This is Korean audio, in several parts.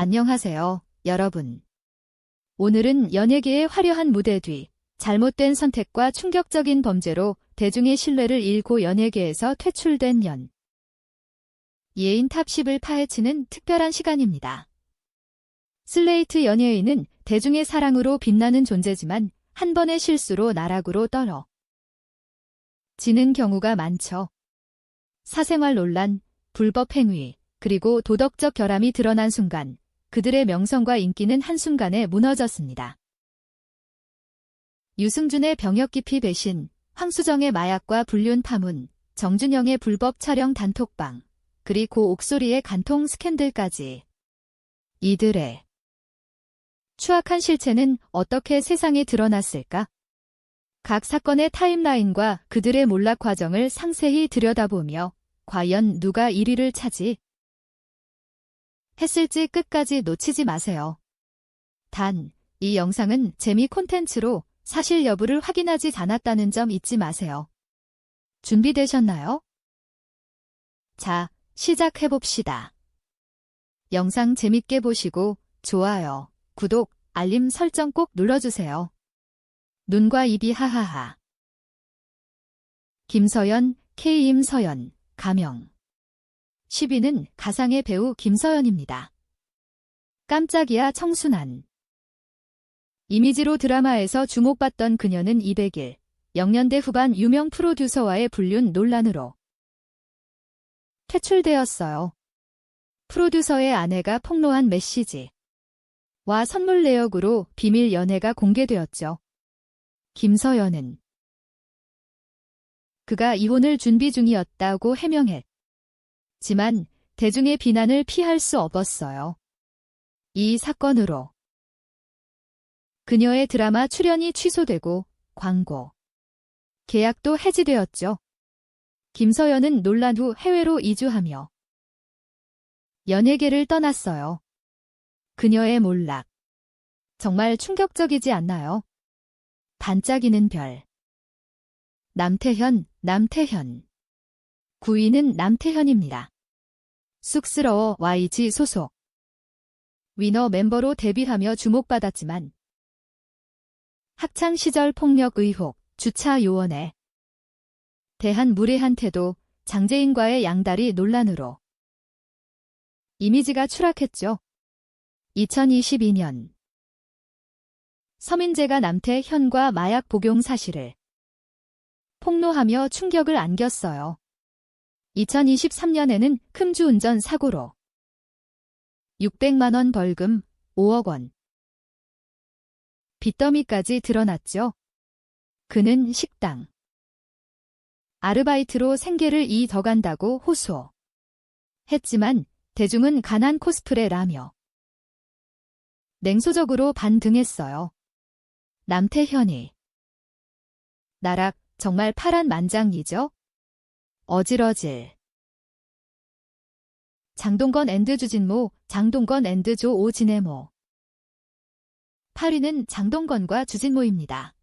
안녕하세요, 여러분. 오늘은 연예계의 화려한 무대 뒤 잘못된 선택과 충격적인 범죄로 대중의 신뢰를 잃고 연예계에서 퇴출된 연. 예인 탑10을 파헤치는 특별한 시간입니다. 슬레이트 연예인은 대중의 사랑으로 빛나는 존재지만 한 번의 실수로 나락으로 떨어 지는 경우가 많죠. 사생활 논란, 불법 행위, 그리고 도덕적 결함이 드러난 순간 그들의 명성과 인기는 한순간에 무너졌습니다. 유승준의 병역 기피 배신, 황수정의 마약과 불륜 파문, 정준영의 불법 촬영 단톡방, 그리고 옥소리의 간통 스캔들까지. 이들의 추악한 실체는 어떻게 세상에 드러났을까? 각 사건의 타임라인과 그들의 몰락 과정을 상세히 들여다보며 과연 누가 1위를 차지? 했을지 끝까지 놓치지 마세요. 단, 이 영상은 재미 콘텐츠로 사실 여부를 확인하지 않았다는 점 잊지 마세요. 준비되셨나요? 자, 시작해봅시다. 영상 재밌게 보시고 좋아요, 구독, 알림 설정 꼭 눌러주세요. 눈과 입이 하하하. 김서연, K임서연, 가명. 10위는 가상의 배우 김서연입니다. 깜짝이야 청순한. 이미지로 드라마에서 주목받던 그녀는 200일, 영년대 후반 유명 프로듀서와의 불륜 논란으로 퇴출되었어요. 프로듀서의 아내가 폭로한 메시지. 와 선물 내역으로 비밀 연애가 공개되었죠. 김서연은 그가 이혼을 준비 중이었다고 해명했 지만 대중의 비난을 피할 수 없었어요. 이 사건으로 그녀의 드라마 출연이 취소되고 광고 계약도 해지되었죠. 김서연은 논란 후 해외로 이주하며 연예계를 떠났어요. 그녀의 몰락. 정말 충격적이지 않나요? 반짝이는 별. 남태현, 남태현. 9위는 남태현입니다. 쑥스러워 YG 소속. 위너 멤버로 데뷔하며 주목받았지만 학창 시절 폭력 의혹, 주차 요원에 대한 무례한 태도, 장재인과의 양다리 논란으로 이미지가 추락했죠. 2022년 서민재가 남태현과 마약 복용 사실을 폭로하며 충격을 안겼어요. 2023년에는 금주운전 사고로 600만원 벌금, 5억 원. 빚더미까지 드러났죠. 그는 식당. 아르바이트로 생계를 이어간다고 호소. 했지만 대중은 가난 코스프레라며 냉소적으로 반등했어요. 남태현이 나락 정말 파란 만장이죠? 어질어질 장동건 앤드 주진모, 장동건 앤드 조 오 진해모 8위는 장동건과 주진모입니다.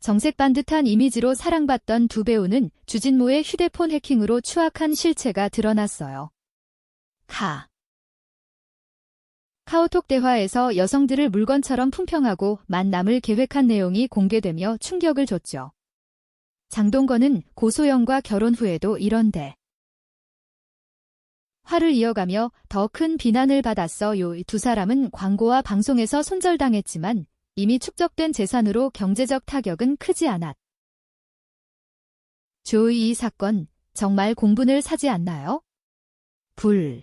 정색 반듯한 이미지로 사랑받던 두 배우는 주진모의 휴대폰 해킹으로 추악한 실체가 드러났어요. 카 카오톡 대화에서 여성들을 물건처럼 품평하고 만남을 계획한 내용이 공개되며 충격을 줬죠. 장동건은 고소영과 결혼 후에도 이런데 화를 이어가며 더 큰 비난을 받았어요. 두 사람은 광고와 방송에서 손절당했지만 이미 축적된 재산으로 경제적 타격은 크지 않았. 조의 이 사건 정말 공분을 사지 않나요? 불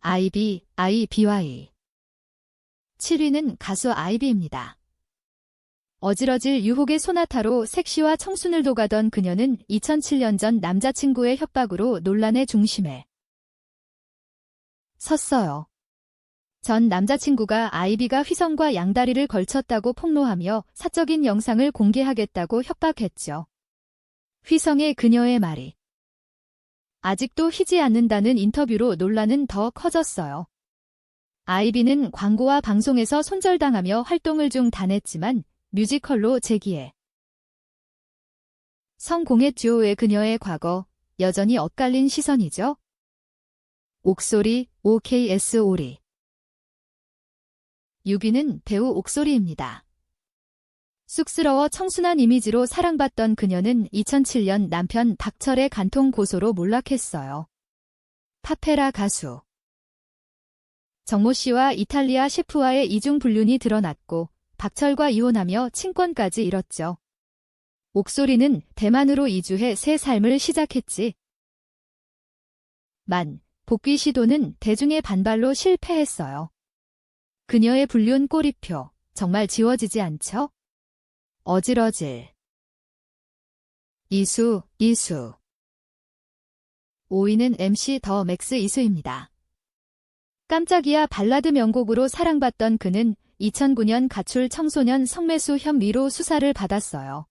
아이비, 아이비와이 7위는 가수 아이비입니다. 어지러질 유혹의 소나타로 섹시와 청순을 도가던 그녀는 2007년 전 남자친구의 협박으로 논란의 중심에 섰어요. 전 남자친구가 아이비가 휘성과 양다리를 걸쳤다고 폭로하며 사적인 영상을 공개하겠다고 협박했죠. 휘성의 그녀의 말이 아직도 휘지 않는다는 인터뷰로 논란은 더 커졌어요. 아이비는 광고와 방송에서 손절당하며 활동을 중단했지만 뮤지컬로 재기해 성공했 듀오의 그녀의 과거 여전히 엇갈린 시선이죠. 옥소리, OKS 오리. 6위는 배우 옥소리입니다. 쑥스러워 청순한 이미지로 사랑받던 그녀는 2007년 남편 박철의 간통 고소로 몰락했어요. 파페라 가수. 정모 씨와 이탈리아 셰프와의 이중 불륜이 드러났고 박철과 이혼하며 친권까지 잃었죠. 옥소리는 대만으로 이주해 새 삶을 시작했지. 만, 복귀 시도는 대중의 반발로 실패했어요. 그녀의 불륜 꼬리표, 정말 지워지지 않죠? 어질어질. 이수, 이수. 5위는 MC 더 맥스 이수입니다. 깜짝이야 발라드 명곡으로 사랑받던 그는 2009년 가출 청소년 성매수 혐의로 수사를 받았어요.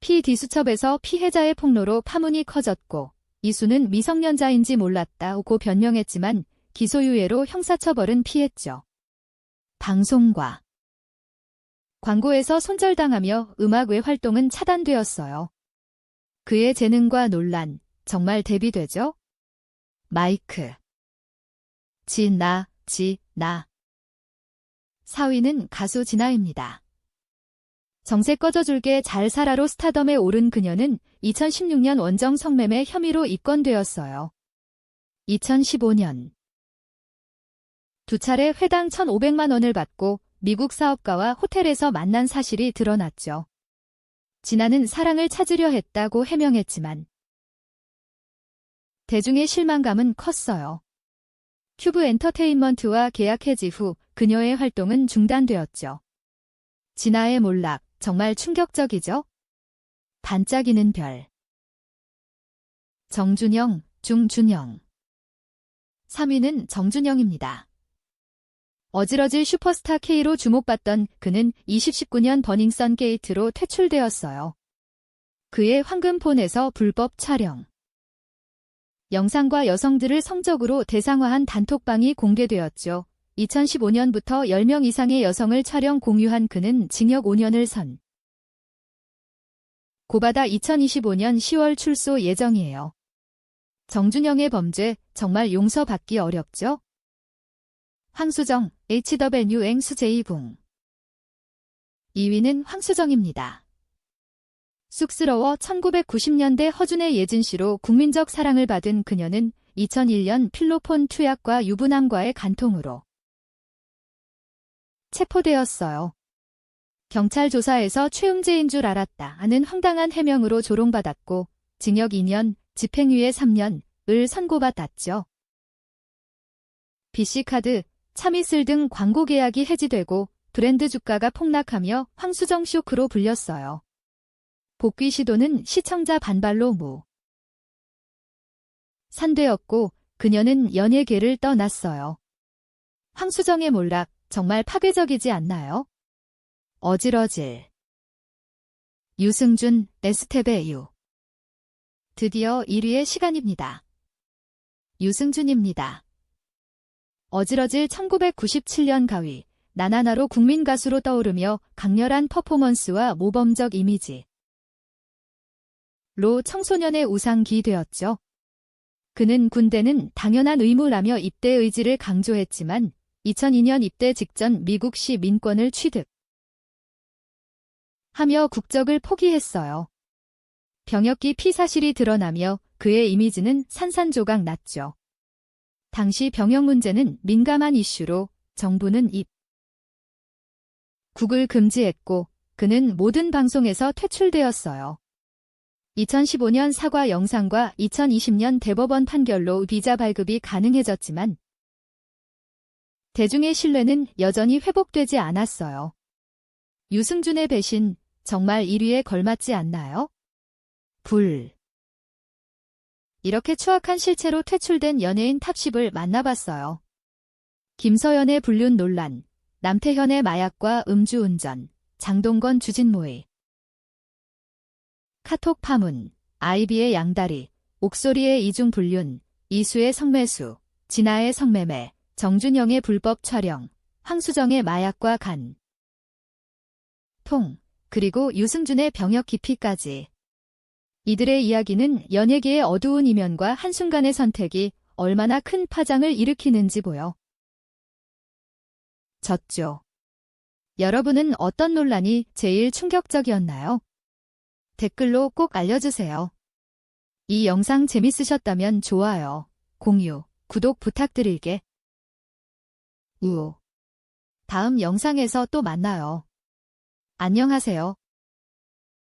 피디수첩에서 피해자의 폭로로 파문이 커졌고 이수는 미성년자인지 몰랐다고 변명했지만 기소유예로 형사처벌은 피했죠. 방송과 광고에서 손절당하며 음악 외 활동은 차단되었어요. 그의 재능과 논란, 정말 대비되죠? 마이크. 지, 나, 지, 나. 4위는 가수 진아입니다. 정세 꺼져줄게 잘 살아로 스타덤에 오른 그녀는 2016년 원정 성매매 혐의로 입건되었어요. 2015년 두 차례 회당 1,500만 원을 받고 미국 사업가와 호텔에서 만난 사실이 드러났죠. 진아는 사랑을 찾으려 했다고 해명했지만 대중의 실망감은 컸어요. 큐브 엔터테인먼트와 계약 해지 후 그녀의 활동은 중단되었죠. 진아의 몰락, 정말 충격적이죠? 반짝이는 별. 정준영, 중준영. 3위는 정준영입니다. 어질어질 슈퍼스타 K로 주목받던 그는 2019년 버닝썬 게이트로 퇴출되었어요. 그의 황금폰에서 불법 촬영. 영상과 여성들을 성적으로 대상화한 단톡방이 공개되었죠. 2015년부터 10명 이상의 여성을 촬영 공유한 그는 징역 5년을 선. 고받아 2025년 10월 출소 예정이에요. 정준영의 범죄 정말 용서받기 어렵죠? 황수정, HW 앵수제이궁 2위는 황수정입니다. 쑥스러워 1990년대 허준의 예진씨로 국민적 사랑을 받은 그녀는 2001년 필로폰 투약과 유부남과의 간통으로 체포되었어요. 경찰 조사에서 최음재인 줄 알았다 하는 황당한 해명으로 조롱받았고 징역 2년, 집행유예 3년을 선고받았죠. BC카드, 참이슬 등 광고 계약이 해지되고 브랜드 주가가 폭락하며 황수정 쇼크로 불렸어요. 복귀 시도는 시청자 반발로 무. 산되었고 그녀는 연예계를 떠났어요. 황수정의 몰락, 정말 파괴적이지 않나요? 어질어질. 유승준, 네스텝의 유. 드디어 1위의 시간입니다. 유승준입니다. 어질어질 1997년 가위, 나나나로 국민 가수로 떠오르며 강렬한 퍼포먼스와 모범적 이미지. 로 청소년의 우상기 되었죠. 그는 군대는 당연한 의무라며 입대 의지를 강조했지만 2002년 입대 직전 미국 시 민권을 취득. 하며 국적을 포기했어요. 병역기 피사실이 드러나며 그의 이미지는 산산조각 났죠. 당시 병역 문제는 민감한 이슈로 정부는 입 국을 금지했고 그는 모든 방송에서 퇴출되었어요. 2015년 사과 영상과 2020년 대법원 판결로 비자 발급이 가능해졌지만 대중의 신뢰는 여전히 회복되지 않았어요. 유승준의 배신 정말 1위에 걸맞지 않나요? 불. 이렇게 추악한 실체로 퇴출된 연예인 탑10을 만나봤어요. 김서연의 불륜 논란, 남태현의 마약과 음주운전, 장동건 주진 모의 카톡 파문, 아이비의 양다리, 옥소리의 이중 불륜, 이수의 성매수, 진아의 성매매, 정준영의 불법 촬영, 황수정의 마약과 간, 통, 그리고 유승준의 병역 기피까지. 이들의 이야기는 연예계의 어두운 이면과 한순간의 선택이 얼마나 큰 파장을 일으키는지 보여. 졌죠. 여러분은 어떤 논란이 제일 충격적이었나요? 댓글로 꼭 알려주세요. 이 영상 재밌으셨다면 좋아요, 공유, 구독 부탁드릴게. 우오. 다음 영상에서 또 만나요. 안녕하세요.